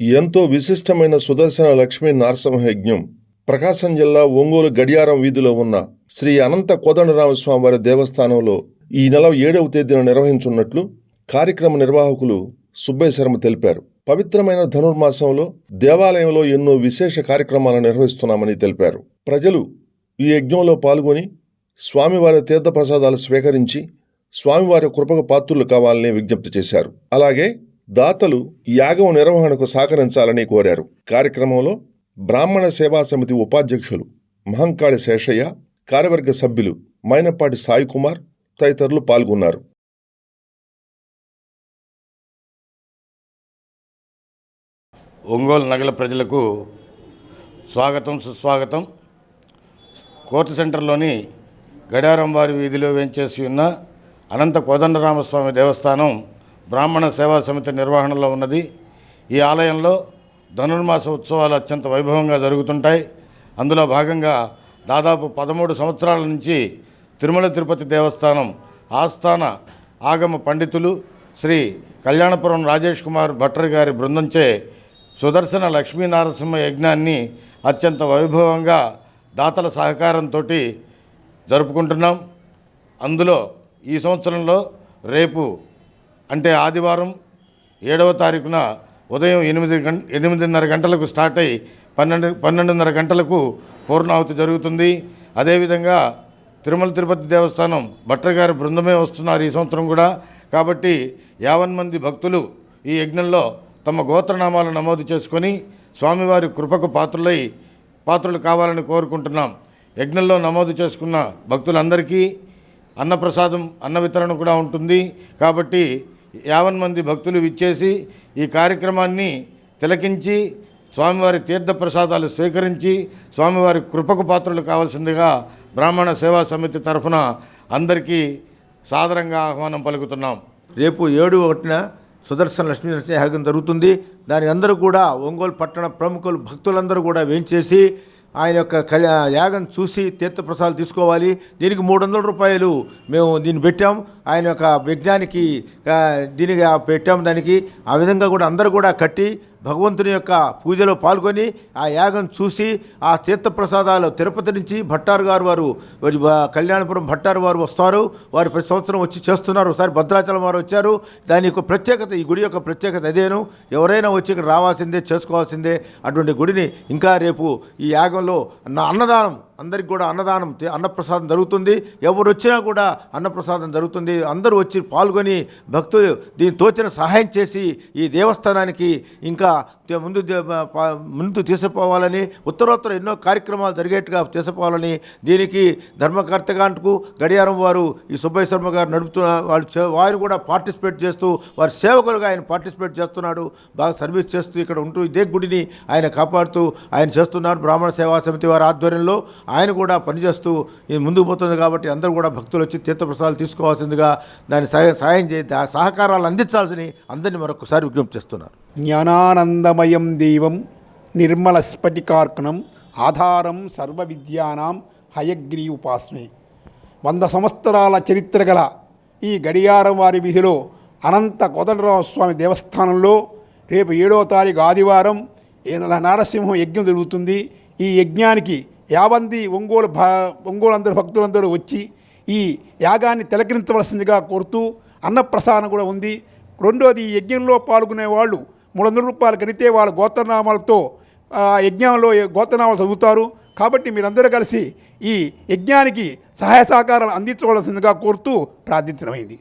ఎంతో విశిష్టమైన సుదర్శన లక్ష్మీ నరసింహయజ్ఞం. ప్రకాశం జిల్లా ఒంగోలు గడియారం వీధిలో ఉన్న శ్రీ అనంత కోదండరామస్వామి వారి దేవస్థానంలో ఈ నెల ఏడవ తేదీన నిర్వహించున్నట్లు కార్యక్రమ నిర్వాహకులు సుబ్బయ్య శర్మ తెలిపారు. పవిత్రమైన ధనుర్మాసంలో దేవాలయంలో ఎన్నో విశేష కార్యక్రమాలు నిర్వహిస్తున్నామని తెలిపారు. ప్రజలు ఈ యజ్ఞంలో పాల్గొని స్వామివారి తీర్థప్రసాదాలు స్వీకరించి స్వామివారి కృపకు పాత్రులు కావాలని విజ్ఞప్తి చేశారు. అలాగే దాతలు యాగం నిర్వహణకు సహకరించాలని కోరారు. కార్యక్రమంలో బ్రాహ్మణ సేవా సమితి ఉపాధ్యక్షులు మహంకాళి శేషయ్య కార్యవర్గ సభ్యులు మైనపాటి సాయి కుమార్ తదితరులు పాల్గొన్నారు. ఒంగోలు నగల ప్రజలకు స్వాగతం సుస్వాగతం. కోర్టు సెంటర్లోని గడారం వారి వీధిలో వేంచేసి ఉన్న అనంత కోదండరామస్వామి దేవస్థానం బ్రాహ్మణ సేవా సమితి నిర్వహణలో ఉన్నది. ఈ ఆలయంలో ధనుర్మాస ఉత్సవాలు అత్యంత వైభవంగా జరుగుతుంటాయి. అందులో భాగంగా దాదాపు పదమూడు సంవత్సరాల నుంచి తిరుమల తిరుపతి దేవస్థానం ఆస్థాన ఆగమ పండితులు శ్రీ కళ్యాణపురం రాజేష్ కుమార్ భట్టర్ గారి బృందంచే సుదర్శన లక్ష్మీనారసింహ యజ్ఞాన్ని అత్యంత వైభవంగా దాతల సహకారంతో జరుపుకుంటున్నాం. అందులో ఈ సంవత్సరంలో రేపు అంటే ఆదివారం ఏడవ తారీఖున ఉదయం ఎనిమిది గంట ఎనిమిదిన్నర గంటలకు స్టార్ట్ అయ్యి పన్నెండు పన్నెండున్నర గంటలకు పూర్ణాహుతి జరుగుతుంది. అదేవిధంగా తిరుమల తిరుపతి దేవస్థానం భట్టగారి బృందమే వస్తున్నారు ఈ సంవత్సరం కూడా. కాబట్టి యావన్ మంది భక్తులు ఈ యజ్ఞంలో తమ గోత్రనామాలు నమోదు చేసుకొని స్వామివారి కృపకు పాత్రులై పాత్రలు కావాలని కోరుకుంటున్నాం. యజ్ఞంలో నమోదు చేసుకున్న భక్తులందరికీ అన్నప్రసాదం అన్న వితరణ కూడా ఉంటుంది. కాబట్టి యావన్ మంది భక్తులు విచ్చేసి ఈ కార్యక్రమాన్ని తిలకించి స్వామివారి తీర్థప్రసాదాలు స్వీకరించి స్వామివారి కృపకు పాత్రలు కావాల్సిందిగా బ్రాహ్మణ సేవా సమితి తరఫున అందరికీ సాదరంగా ఆహ్వానం పలుకుతున్నాం. రేపు ఏడు ఒకటిన సుదర్శన లక్ష్మీ నరసింహయాగం జరుగుతుంది. దాని అందరూ కూడా ఒంగోలు పట్టణ ప్రముఖులు భక్తులందరూ కూడా వేంచేసి ఆయన యొక్క యాగం చూసి తీర్థప్రసాదాలు తీసుకోవాలి. దీనికి మూడు వందల రూపాయలు మేము దీన్ని పెట్టాం. ఆయన యొక్క యజ్ఞానికి దీనికి పెట్టాం దానికి. ఆ విధంగా కూడా అందరూ కూడా కట్టి భగవంతుని యొక్క పూజలో పాల్గొని ఆ యాగం చూసి ఆ తీర్థప్రసాదాలు తిరుపతి నుంచి భట్టారు గారు వారు వారి కళ్యాణపురం భట్టారు వారు వస్తారు. వారు ప్రతి సంవత్సరం వచ్చి చేస్తున్నారు. ఒకసారి భద్రాచలం వారు వచ్చారు. దాని యొక్క ప్రత్యేకత ఈ గుడి యొక్క ప్రత్యేకత అదేను ఎవరైనా వచ్చి ఇక్కడ రావాల్సిందే చేసుకోవాల్సిందే అటువంటి గుడిని ఇంకా రేపు ఈ యాగంలో నా అన్నదానం అందరికి కూడా అన్నదానం అన్నప్రసాదం జరుగుతుంది. ఎవరు వచ్చినా కూడా అన్నప్రసాదం జరుగుతుంది. అందరూ వచ్చి పాల్గొని భక్తులు దీని తోచిన సహాయం చేసి ఈ దేవస్థానానికి ఇంకా ముందు ముందు తీసుకుపోవాలని ఉత్తరోత్తర ఎన్నో కార్యక్రమాలు జరిగేట్టుగా తీసుకుపోవాలని దీనికి ధర్మకర్తగాంటుకు గడియారం వారు ఈ సుబ్బయ్య శర్మ గారు నడుపుతున్న వాళ్ళు వారు కూడా పార్టిసిపేట్ చేస్తూ వారి సేవకులుగా ఆయన పార్టిసిపేట్ చేస్తున్నాడు. బాగా సర్వీస్ చేస్తూ ఇక్కడ ఉంటూ ఇదే గుడిని ఆయన కాపాడుతూ ఆయన చేస్తున్నారు. బ్రాహ్మణ సేవా సమితి వారి ఆధ్వర్యంలో ఆయన కూడా పనిచేస్తూ ఇది ముందుకు పోతుంది కాబట్టి అందరూ కూడా భక్తులు వచ్చి తీర్థప్రసాదాలు తీసుకోవాల్సిందిగా దాని సాయం చే సహకారాలు అందించాల్సిన అందరినీ మరొకసారి విజ్ఞప్తి చేస్తున్నారు జ్ఞానానందమయం దైవం నిర్మల స్ఫటికార్కణం ఆధారం సర్వ విద్యానాం హయగ్రీ ఉపాస్మే వంద సంవత్సరాల చరిత్ర గల ఈ గడియారం వారి వీధిలో అనంత కోదండరామస్వామి దేవస్థానంలో రేపు ఏడవ తారీఖు ఆదివారం ఈ నారసింహం యజ్ఞం జరుగుతుంది. ఈ యజ్ఞానికి యావంది ఒంగోలు భా ఒంగోలు భక్తులందరూ వచ్చి ఈ యాగాన్ని తిలకరించవలసిందిగా కోరుతూ అన్నప్రసాదం కూడా ఉంది. రెండోది ఈ యజ్ఞంలో పాల్గొనే వాళ్ళు మూడు వందల రూపాయలు కడితే వాళ్ళ గోత్రనామాలతో యజ్ఞంలో గోత్రనామాలు చదువుతారు. కాబట్టి మీరందరూ కలిసి ఈ యజ్ఞానికి సహాయ సహకారాలు అందించవలసిందిగా కోరుతూ ప్రార్థించడమైంది.